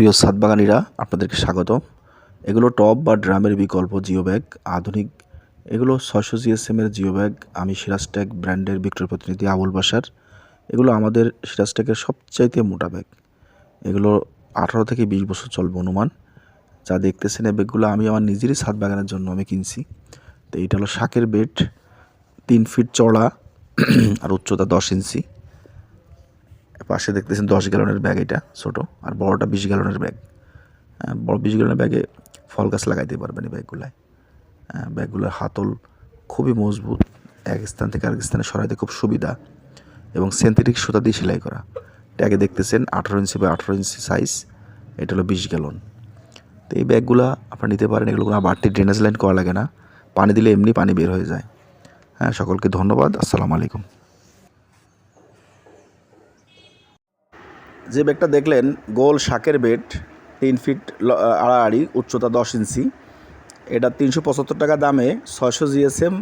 প্রিয় সাতবাগানিরা, আপনাদেরকে স্বাগত এগুলো টপ বা ড্রামের বিকল্প জিও ব্যাগ, আধুনিক। এগুলো ছয়শো জিএসএমের জিও ব্যাগ। আমি সিরাজটেক ব্র্যান্ডের বিক্রয় প্রতিনিধি আবুল বাসার এগুলো আমাদের সিরাজটেকের সবচাইতে মোটা ব্যাগ। এগুলো আঠারো থেকে বিশ বছর চলবে অনুমান। যা দেখতেছেন এই ব্যাগগুলো আমি আমার নিজেরই ছাদ বাগানের জন্য আমি কিনছি। তো এইটা হলো শাকের বেড, তিন ফিট চড়া আর উচ্চতা দশ ইঞ্চি। পাশে দেখতেছেন দশ গ্যালনের ব্যাগ এটা ছোটো আর বড়টা বিশ গ্যালনের ব্যাগ। বড় বিশ গ্যালনের ব্যাগে ফল গাছ লাগাইতে পারবেন এই ব্যাগগুলায়। ব্যাগগুলোর হাতল খুবই মজবুত, এক স্থান থেকে আরেক স্থানে সরাইতে খুব সুবিধা এবং সিনথেটিক সুতা দিয়ে সেলাই করা। ট্যাগে দেখতেছেন আঠারো ইঞ্চি বা আঠারো ইঞ্চি সাইজ এটা হলো বিশ গ্যালন। তো এই ব্যাগগুলো আপনারা নিতে পারেন, এগুলো কোনো বাড়তি ড্রেনেজ লাইন করা লাগে না। পানি দিলে এমনি পানি বের হয়ে যায়। হ্যাঁ সকলকে ধন্যবাদ, আসসালামু আলাইকুম। যে ব্যাগটা দেখলেন, গোল শাকের বেড, তিন ফিট আড়াআড়ি, উচ্চতা দশ ইঞ্চি। এটা তিনশো পঁচাত্তর টাকা দামে ছয়শো জিএসএম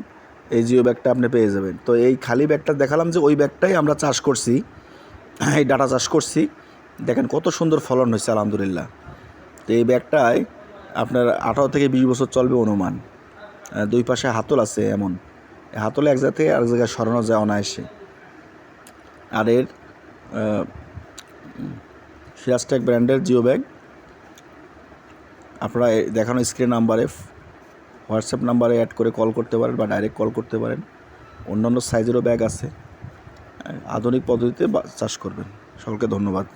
এই জিও ব্যাগটা আপনি পেয়ে যাবেন। তো এই খালি ব্যাগটা দেখালাম যে ওই ব্যাগটাই আমরা চাষ করছি, এই ডাটা চাষ করছি। দেখেন কত সুন্দর ফলন হয়েছে, আলহামদুলিল্লাহ। তো এই ব্যাগটায় আপনার আঠারো থেকে বিশ বছর চলবে অনুমান। দুই পাশে হাতল আছে এমন। হাতলে এক জায়গা থেকে আরেক জায়গায় সরানো যায় অনায়াসে। আর এর সিরাজটেক ব্র্যান্ডের জিও ব্যাগ আপনারা দেখানো স্ক্রিন নাম্বারে হোয়াটসঅ্যাপ নাম্বারে অ্যাড করে কল করতে পারেন বা ডাইরেক্ট কল করতে পারেন। অন্যান্য সাইজেরও ব্যাগ আছে। আধুনিক পদ্ধতিতে চাষ করবেন। সকলকে ধন্যবাদ।